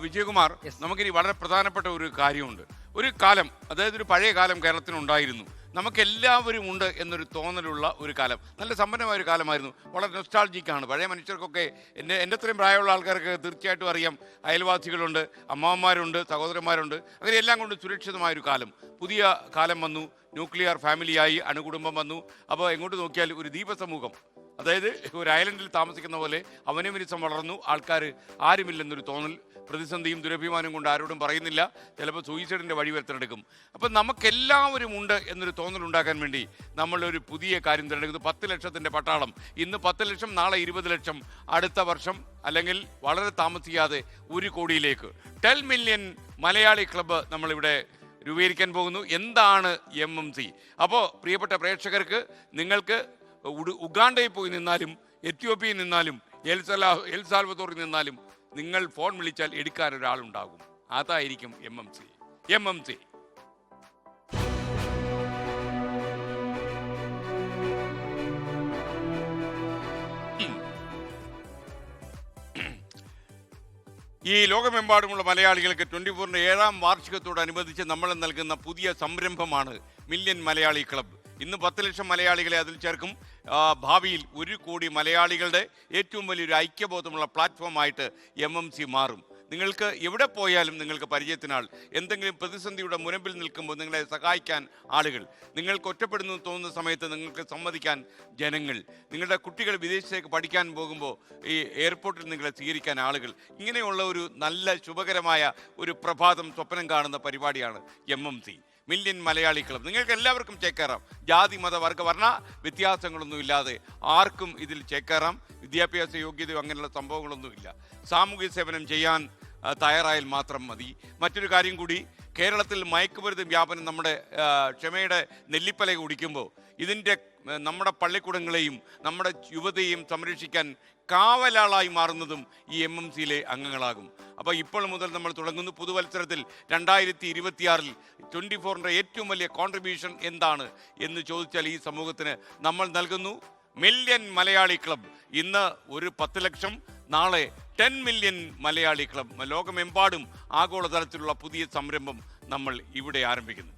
വിജയകുമാർ നമുക്കിനി വളരെ പ്രധാനപ്പെട്ട ഒരു കാര്യമുണ്ട്. ഒരു കാലം അതായത് ഒരു പഴയ കാലം കേരളത്തിനുണ്ടായിരുന്നു. നമുക്ക് എല്ലാവരും ഉണ്ട് എന്നൊരു തോന്നലുള്ള ഒരു കാലം. നല്ല സമ്പന്നമായ ഒരു കാലമായിരുന്നു. വളരെ നൊസ്റ്റാൾജിക്കാണ് പഴയ മനുഷ്യർക്കൊക്കെ എന്റെ എന്റെ അത്രയും പ്രായമുള്ള ആൾക്കാർക്ക് തീർച്ചയായിട്ടും അറിയാം. അയൽവാസികളുണ്ട് അമ്മാവന്മാരുണ്ട് സഹോദരന്മാരുണ്ട്. അങ്ങനെ എല്ലാം കൊണ്ട് സുരക്ഷിതമായ ഒരു കാലം. പുതിയ കാലം വന്നു. ന്യൂക്ലിയർ ഫാമിലിയായി അണുകുടുംബം വന്നു. അപ്പോൾ എങ്ങോട്ട് നോക്കിയാൽ ഒരു ദീപസമൂഹം. അതായത് ഒരു ഐലൻഡിൽ താമസിക്കുന്ന പോലെ അവനവനിസം വളർന്നു. ആൾക്കാർ ആരുമില്ലെന്നൊരു തോന്നൽ പ്രതിസന്ധിയും ദുരഭിമാനവും കൊണ്ട് ആരോടും പറയുന്നില്ല. ചിലപ്പോൾ സൂയിസൈഡിന്റെ വഴി വരെ തിരഞ്ഞെടുക്കും അപ്പം നമുക്കെല്ലാവരും ഉണ്ട് എന്നൊരു തോന്നൽ ഉണ്ടാക്കാൻ വേണ്ടി നമ്മളൊരു പുതിയ കാര്യം തിരഞ്ഞെടുക്കുന്നു. പത്ത് ലക്ഷത്തിന്റെ പട്ടാളം. ഇന്ന് പത്ത് ലക്ഷം നാളെ ഇരുപത് ലക്ഷം. അടുത്ത വർഷം അല്ലെങ്കിൽ വളരെ താമസിക്കാതെ ഒരു കോടിയിലേക്ക്. ടെൻ മില്യൺ മലയാളി ക്ലബ്ബ് നമ്മളിവിടെ രൂപീകരിക്കാൻ പോകുന്നു. എന്താണ് എം എം സി അപ്പോൾ പ്രിയപ്പെട്ട പ്രേക്ഷകർക്ക് നിങ്ങൾക്ക് ഉഗാണ്ടയിൽ പോയി നിന്നാലും എത്യോപ്യയിൽ നിന്നാലും എൽസലാ എൽസാൽവത്തോറിൽ നിന്നാലും നിങ്ങൾ ഫോൺ വിളിച്ചാൽ എടുക്കാൻ ഒരാളുണ്ടാകും. അതായിരിക്കും M M C M M C ഈ ലോകമെമ്പാടുമുള്ള മലയാളികൾക്ക് ട്വന്റി ഫോറിന്റെ ഏഴാം വാർഷികത്തോടനുബന്ധിച്ച് നമ്മൾ നൽകുന്ന പുതിയ സംരംഭമാണ് മില്യൻ മലയാളി ക്ലബ്ബ്. ഇന്ന് പത്ത് ലക്ഷം മലയാളികളെ അതിൽ ചേർക്കും. ഭാവിയിൽ ഒരു കോടി മലയാളികളുടെ ഏറ്റവും വലിയൊരു ഐക്യബോധമുള്ള പ്ലാറ്റ്ഫോമായിട്ട് എം എം സി മാറും. നിങ്ങൾക്ക് എവിടെ പോയാലും നിങ്ങൾക്ക് പരിചയത്തിനാൾ. എന്തെങ്കിലും പ്രതിസന്ധിയുടെ മുനമ്പിൽ നിൽക്കുമ്പോൾ നിങ്ങളെ സഹായിക്കാൻ ആളുകൾ. നിങ്ങൾക്ക് ഒറ്റപ്പെടുന്നു തോന്നുന്ന സമയത്ത് നിങ്ങൾക്ക് സമ്മതിക്കാൻ ജനങ്ങൾ. നിങ്ങളുടെ കുട്ടികൾ വിദേശത്തേക്ക് പഠിക്കാൻ പോകുമ്പോൾ ഈ എയർപോർട്ടിൽ നിങ്ങളെ സ്വീകരിക്കാൻ ആളുകൾ. ഇങ്ങനെയുള്ള ഒരു നല്ല ശുഭകരമായ ഒരു പ്രഭാതം സ്വപ്നം കാണുന്ന പരിപാടിയാണ് M M C million Malayali club നിങ്ങൾക്ക് എല്ലാവർക്കും ചേക്കേറാം. ജാതി മത വർഗ വർണ വ്യത്യാസങ്ങളൊന്നും ഇല്ലാതെ ആർക്കും ഇതിൽ ചേക്കേറാം. വിദ്യാഭ്യാസ യോഗ്യതയോ അങ്ങനെയുള്ള സംഭവങ്ങളൊന്നും ഇല്ല. സാമൂഹ്യ സേവനം ചെയ്യാൻ തയ്യാറായാൽ മാത്രം മതി. മറ്റൊരു കാര്യം കൂടി കേരളത്തിൽ മയക്കുമരുന്ന് വ്യാപനം നമ്മുടെ ക്ഷമയുടെ നെല്ലിപ്പല കുടിക്കുമ്പോൾ ഇതിന്റെ നമ്മുടെ പള്ളിക്കൂടങ്ങളെയും നമ്മുടെ യുവതയെയും സംരക്ഷിക്കാൻ കാവലാളായി മാറുന്നതും ഈ എം എം സിയിലെ അംഗങ്ങളാകും. അപ്പോൾ ഇപ്പോൾ മുതൽ നമ്മൾ തുടങ്ങുന്നു. പുതുവത്സരത്തിൽ രണ്ടായിരത്തി ഇരുപത്തിയാറിൽ ട്വന്റി ഫോറിന്റെ ഏറ്റവും വലിയ കോൺട്രിബ്യൂഷൻ എന്താണ് എന്ന് ചോദിച്ചാൽ ഈ സമൂഹത്തിന് നമ്മൾ നൽകുന്നു. മില്യൺ മലയാളി ക്ലബ് ഇന്ന് ഒരു പത്ത് ലക്ഷം നാളെ ടെൻ മില്യൺ മലയാളി ക്ലബ് ലോകമെമ്പാടും ആഗോളതലത്തിലുള്ള പുതിയ സംരംഭം നമ്മൾ ഇവിടെ ആരംഭിക്കുന്നു.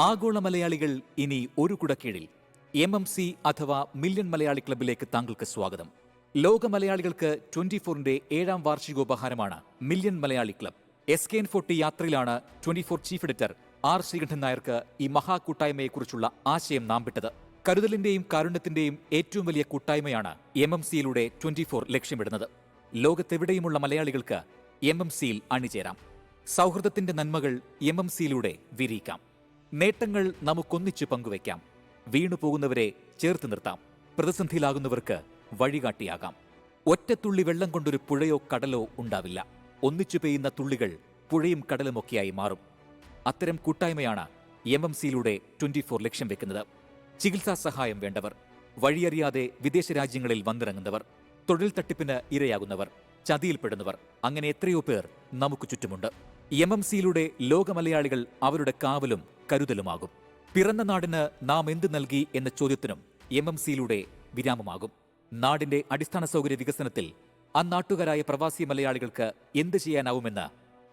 ആഗോള മലയാളികൾ ഇനി ഒരു കുടക്കീഴിൽ. എം എം സി അഥവാ മില്യൺ മലയാളി ക്ലബിലേക്ക് താങ്കൾക്ക് സ്വാഗതം. ലോക മലയാളികൾക്ക് ട്വന്റി ഫോറിന്റെ ഏഴാം വാർഷികോപഹാരമാണ് million Malayali club. S K N forty യാത്രയിലാണ് twenty four chief editor R Sreekandan നായർക്ക് ഈ മഹാകൂട്ടായ്മയെക്കുറിച്ചുള്ള ആശയം നാം വിട്ടത്. കരുതലിന്റെയും കാരുണ്യത്തിന്റെയും ഏറ്റവും വലിയ കൂട്ടായ്മയാണ് എം എം സിയിലൂടെ ട്വന്റി ഫോർ ലക്ഷ്യമിടുന്നത്. ലോകത്തെവിടെയുമുള്ള മലയാളികൾക്ക് എം എം സിയിൽ അണിചേരാം. സൗഹൃദത്തിന്റെ നന്മകൾ എം എം സിയിലൂടെ വിരിയിക്കാം. നേട്ടങ്ങൾ നമുക്കൊന്നിച്ച് പങ്കുവയ്ക്കാം. വീണുപോകുന്നവരെ ചേർത്ത് നിർത്താം. പ്രതിസന്ധിയിലാകുന്നവർക്ക് വഴികാട്ടിയാകാം. ഒറ്റത്തുള്ളി വെള്ളം കൊണ്ടൊരു പുഴയോ കടലോ ഉണ്ടാവില്ല. ഒന്നിച്ചു പെയ്യുന്ന തുള്ളികൾ പുഴയും കടലുമൊക്കെയായി മാറും. അത്തരം കൂട്ടായ്മയാണ് എം എം സിയിലൂടെ ട്വന്റി ഫോർ ലക്ഷ്യം വെക്കുന്നത്. ചികിത്സാ സഹായം വേണ്ടവർ വഴിയറിയാതെ വിദേശ രാജ്യങ്ങളിൽ വന്നിറങ്ങുന്നവർ തൊഴിൽ തട്ടിപ്പിന് ഇരയാകുന്നവർ ചതിയിൽപ്പെടുന്നവർ അങ്ങനെ എത്രയോ പേർ നമുക്ക് ചുറ്റുമുണ്ട്. എം എം സിയിലൂടെ ലോകമലയാളികൾ അവരുടെ കാവലും കരുതലുമാകും. പിറന്ന നാടിന് നാം എന്ത് നൽകി എന്ന ചോദ്യത്തിനും എം എം സിയിലൂടെ വിരാമമാകും. നാടിന്റെ അടിസ്ഥാന സൗകര്യ വികസനത്തിൽ അന്നാട്ടുകാരായ പ്രവാസി മലയാളികൾക്ക് എന്ത് ചെയ്യാനാവുമെന്ന്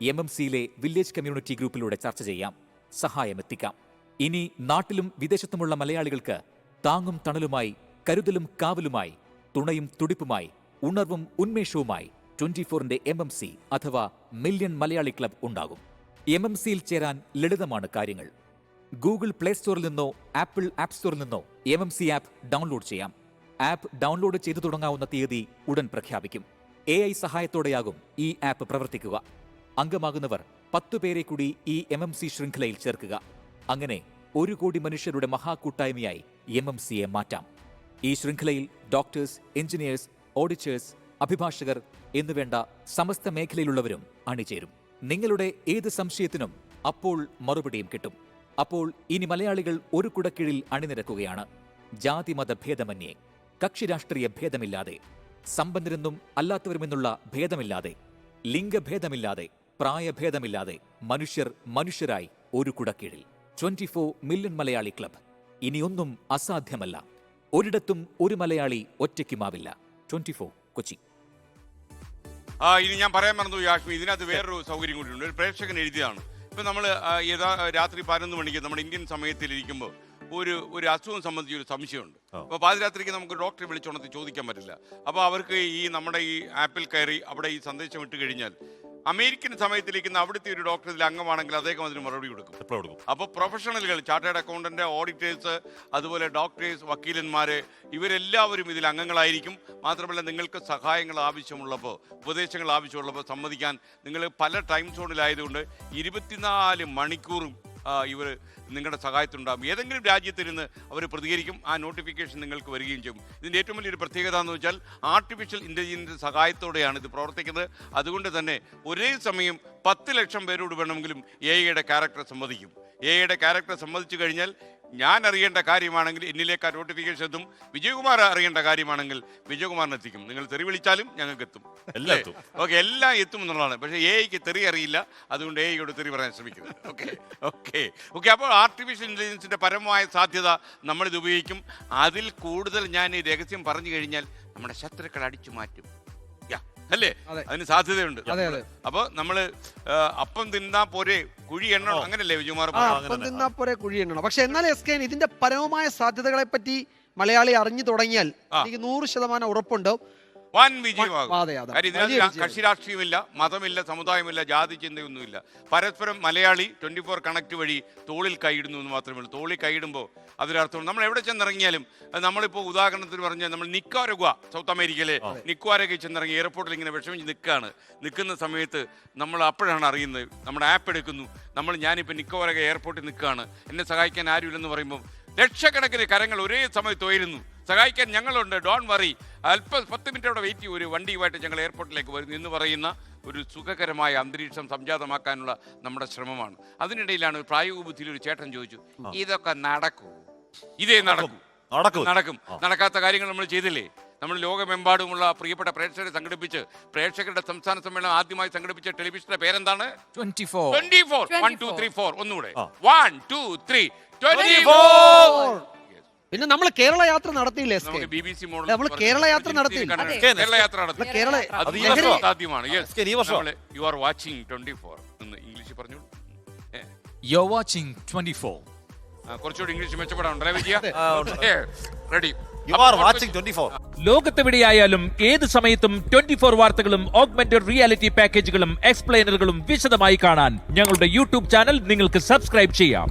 എം എം സിയിലെ വില്ലേജ് കമ്മ്യൂണിറ്റി ഗ്രൂപ്പിലൂടെ ചർച്ച ചെയ്യാം. സഹായമെത്തിക്കാം ഇനി നാട്ടിലും വിദേശത്തുമുള്ള മലയാളികൾക്ക് താങ്ങും തണലുമായി കരുതലും കാവലുമായി തുണയും തുടിപ്പുമായി ഉണർവും ഉന്മേഷവുമായി ട്വന്റി ഫോറിന്റെ എം എം സി അഥവാ മില്യൺ മലയാളി ക്ലബ് ഉണ്ടാകും. എം എം സിയിൽ ചേരാൻ ലളിതമാണ് കാര്യങ്ങൾ. ഗൂഗിൾ പ്ലേ സ്റ്റോറിൽ നിന്നോ ആപ്പിൾ ആപ്പ് സ്റ്റോറിൽ നിന്നോ M M C app download ചെയ്യാം. ആപ്പ് ഡൗൺലോഡ് ചെയ്തു തുടങ്ങാവുന്ന തീയതി ഉടൻ പ്രഖ്യാപിക്കും. എ ഐ സഹായത്തോടെയാകും ഈ ആപ്പ് പ്രവർത്തിക്കുക. അംഗമാകുന്നവർ പത്തു പേരെ കൂടി ഈ എം എം സി ശൃംഖലയിൽ ചേർക്കുക. അങ്ങനെ ഒരു കോടി മനുഷ്യരുടെ മഹാകൂട്ടായ്മയായി എം എം സിയെ മാറ്റാം. ഈ ശൃംഖലയിൽ ഡോക്ടേഴ്സ് എഞ്ചിനീയേഴ്സ് ഓഡിറ്റേഴ്സ് അഭിഭാഷകർ എന്നുവേണ്ട സമസ്ത മേഖലയിലുള്ളവരും അണിചേരും. നിങ്ങളുടെ ഏത് സംശയത്തിനും അപ്പോൾ മറുപടിയും കിട്ടും. അപ്പോൾ ഇനി മലയാളികൾ ഒരു കുടക്കീഴിൽ അണിനിരക്കുകയാണ്. ജാതിമത ഭേദമന്യേ കക്ഷി രാഷ്ട്രീയ ഭേദമില്ലാതെ സമ്പന്നരെന്നും അല്ലാത്തവരുമെന്നുള്ള ഭേദമില്ലാതെ ലിംഗഭേദമില്ലാതെ പ്രായഭേദമില്ലാതെ മനുഷ്യർ മനുഷ്യരായി ഒരു കുടക്കീഴിൽ. Twenty four million Malayali club. ഇനിയൊന്നും അസാധ്യമല്ല. ഒരിടത്തും ഒരു മലയാളി ഒറ്റയ്ക്കുമാവില്ല ട്വന്റി ഫോർ കൊച്ചി. ആ ഇനി ഞാൻ പറയാൻ മറന്നു യാഷ്മി ഇതിനകത്ത് വേറൊരു സൗകര്യം കൂടിയുണ്ട്. ഒരു പ്രേക്ഷകൻ എഴുതിയതാണ്. ഇപ്പൊ നമ്മൾ യഥാ രാത്രി പതിനൊന്ന് മണിക്ക് നമ്മുടെ ഇന്ത്യൻ സമയത്തിലിരിക്കുമ്പോൾ ഒരു ഒരു അസുഖം സംബന്ധിച്ച് ഒരു സംശയമുണ്ട്. അപ്പോൾ പാതിരാത്രിക്ക് നമുക്ക് ഡോക്ടറെ വിളിച്ചോണത്തി ചോദിക്കാൻ പറ്റില്ല. അപ്പോൾ അവർക്ക് ഈ നമ്മുടെ ഈ ആപ്പിൽ കയറി അവിടെ ഈ സന്ദേശം ഇട്ട് കഴിഞ്ഞാൽ അമേരിക്കൻ സമയത്തിരിക്കുന്ന അവിടുത്തെ ഒരു ഡോക്ടർ ഇതിൽ അംഗമാണെങ്കിൽ അദ്ദേഹം അതിന് മറുപടി കൊടുക്കും. കൊടുക്കും. അപ്പോൾ പ്രൊഫഷണലുകൾ ചാർട്ടേഡ് അക്കൗണ്ടന്റ് ഓഡിറ്റേഴ്സ് അതുപോലെ ഡോക്ടേഴ്സ് വക്കീലന്മാര് ഇവരെല്ലാവരും ഇതിൽ അംഗങ്ങളായിരിക്കും. മാത്രമല്ല നിങ്ങൾക്ക് സഹായങ്ങൾ ആവശ്യമുള്ളപ്പോൾ ഉപദേശങ്ങൾ ആവശ്യമുള്ളപ്പോൾ സമ്മതിക്കാൻ നിങ്ങൾ പല ടൈം സോണിലായതുകൊണ്ട് ഇരുപത്തിനാല് മണിക്കൂറും ഇവർ നിങ്ങളുടെ സഹായത്തിനുണ്ടാകും. ഏതെങ്കിലും രാജ്യത്തിരുന്ന് അവർ പ്രതികരിക്കും ആ നോട്ടിഫിക്കേഷൻ നിങ്ങൾക്ക് വരികയും ചെയ്യും. ഇതിന്റെ ഏറ്റവും വലിയൊരു പ്രത്യേകത എന്ന് വെച്ചാൽ ആർട്ടിഫിഷ്യൽ ഇന്റലിജൻസ് സഹായത്തോടെയാണ് ഇത് പ്രവർത്തിക്കുന്നത്. അതുകൊണ്ട് തന്നെ ഒരേ സമയം പത്ത് ലക്ഷം പേരോട് വേണമെങ്കിലും എ ഐയുടെ ക്യാരക്ടർ സമ്മതിക്കും എ ഐയുടെ ക്യാരക്ടർ സമ്മതിച്ചു കഴിഞ്ഞാൽ ഞാൻ അറിയേണ്ട കാര്യമാണെങ്കിൽ എന്നിലേക്ക് ആ നോട്ടിഫിക്കേഷൻ എത്തും. വിജയകുമാർ അറിയേണ്ട കാര്യമാണെങ്കിൽ വിജയകുമാറിന് എത്തിക്കും. നിങ്ങൾ തെറി വിളിച്ചാലും ഞങ്ങൾക്ക് എത്തും. എല്ലാം എത്തും. ഓക്കെ എല്ലാം എത്തും എന്നുള്ളതാണ്. പക്ഷേ എ ഐക്ക് തെറി അറിയില്ല. അതുകൊണ്ട് എ ഐയോട് തെറി പറയാൻ ശ്രമിക്കുന്നു ഓക്കെ ഓക്കെ ഓക്കെ. അപ്പോൾ ആർട്ടിഫിഷ്യൽ ഇന്റലിജൻസിന്റെ പരമമായ സാധ്യത നമ്മളിത് ഉപയോഗിക്കും. അതിൽ കൂടുതൽ ഞാൻ ഈ രഹസ്യം പറഞ്ഞു കഴിഞ്ഞാൽ നമ്മുടെ ശത്രുക്കൾ അടിച്ചു മാറ്റും. അല്ലേ? അതിന് സാധ്യതയുണ്ട്. അപ്പൊ നമ്മൾ അപ്പോൾ നമ്മൾ അപ്പം തിന്നാ പോരെ കുഴി എണ്ണണം അങ്ങനല്ലേ വിജയകുമാർ പറഞ്ഞത്? അപ്പം തന്നെ. പോരെ കുഴി എണ്ണണം പക്ഷെ എന്നാലും എസ് കെ ഇതിന്റെ പരമമായ സാധ്യതകളെ പറ്റി മലയാളി അറിഞ്ഞു തുടങ്ങിയാൽ. എനിക്ക് നൂറ് ശതമാനം ഉറപ്പുണ്ട് വൻ വിജയമാകും. കാര്യം ഇതിനകത്ത് കക്ഷി രാഷ്ട്രീയമില്ല മതമില്ല സമുദായമില്ല ജാതി ചിന്തയൊന്നുമില്ല. പരസ്പരം മലയാളി ട്വന്റി ഫോർ കണക്ട് വഴി തോളിൽ കൈയിടുന്നു എന്ന് മാത്രമേ ഉള്ളൂ. തോളിൽ കൈയിടുമ്പോൾ അതൊരർത്ഥം നമ്മൾ എവിടെ ചെന്നിറങ്ങിയാലും നമ്മളിപ്പോൾ ഉദാഹരണത്തിന് പറഞ്ഞാൽ നമ്മൾ നിക്കാരഗുവ സൗത്ത് അമേരിക്കയിലെ നിക്കുവാരൊക്കെ ചെന്നിറങ്ങി എയർപോർട്ടിൽ ഇങ്ങനെ വിഷമിച്ച് നിൽക്കുകയാണ് നിൽക്കുന്ന സമയത്ത് നമ്മൾ അപ്പോഴാണ് അറിയുന്നത് നമ്മുടെ ആപ്പ് എടുക്കുന്നു. നമ്മൾ ഞാനിപ്പോൾ നിക്കോവരക എയർപോർട്ടിൽ നിൽക്കുകയാണ്. എന്നെ സഹായിക്കാൻ ആരുമില്ലെന്ന് പറയുമ്പോൾ ലക്ഷക്കണക്കിന് കരങ്ങൾ ഒരേ സമയത്ത് ഉയരുന്നു. സഹായിക്കാൻ ഞങ്ങളുണ്ട്. ഡോൺ വറി അല്പം പത്ത് മിനിറ്റ് അവിടെ വെയിറ്റ് ചെയ്യും. ഒരു വണ്ടിയുമായിട്ട് ഞങ്ങൾ എയർപോർട്ടിലേക്ക് വരുന്നു. എന്ന് പറയുന്ന ഒരു സുഖകരമായ അന്തരീക്ഷം സംജാതമാക്കാനുള്ള നമ്മുടെ ശ്രമമാണ്. അതിനിടയിലാണ് പ്രായോഗിക ബുദ്ധിയിൽ ഒരു ചേട്ടൻ ചോദിച്ചു ഇതൊക്കെ നടക്കൂ? ഇതേ നടക്കൂ. നടക്കും. നടക്കും. നടക്കാത്ത കാര്യങ്ങൾ നമ്മൾ ചെയ്തില്ലേ? നമ്മൾ ലോകമെമ്പാടുമുള്ള പ്രിയപ്പെട്ട പ്രേക്ഷകരെ സംഘടിപ്പിച്ച് പ്രേക്ഷകരുടെ സംസ്ഥാന സമ്മേളനം ആദ്യമായി സംഘടിപ്പിച്ച ടെലിവിഷന്റെ പേരെന്താണ്? Twenty four twenty four one two three four ഒന്നുകൂടെ. One two three twenty 24. പിന്നെ നമ്മൾ കേരള യാത്ര നടത്തിയില്ലേ എസ് കെ? നമ്മൾ കേരള യാത്ര നടത്തി. അതെ. കേരള യാത്ര നടത്തി. കേരള അത് അത് ഈ ഈ വർഷം വർഷം. സാധ്യമാണ് യെസ് എസ്കേ, ഈ വർഷം. You are watching twenty four എന്ന് ഇംഗ്ലീഷിൽ പറഞ്ഞു യു വാച്ചിങ് ട്വന്റി ഫോർ കുറച്ചുകൂടി English മെച്ചപ്പെടാനുണ്ടല്ലേ Vijaya? Ready you are watching twenty four ലോകത്തെവിടെയായാലും ഏത് സമയത്തും ട്വന്റി ഫോർ വാർത്തകളും ഓഗ്മെന്റഡ് റിയാലിറ്റി പാക്കേജുകളും എക്സ്പ്ലെയിനറുകളും വിശദമായി കാണാൻ ഞങ്ങളുടെ യൂട്യൂബ് ചാനൽ നിങ്ങൾക്ക് സബ്സ്ക്രൈബ് ചെയ്യാം.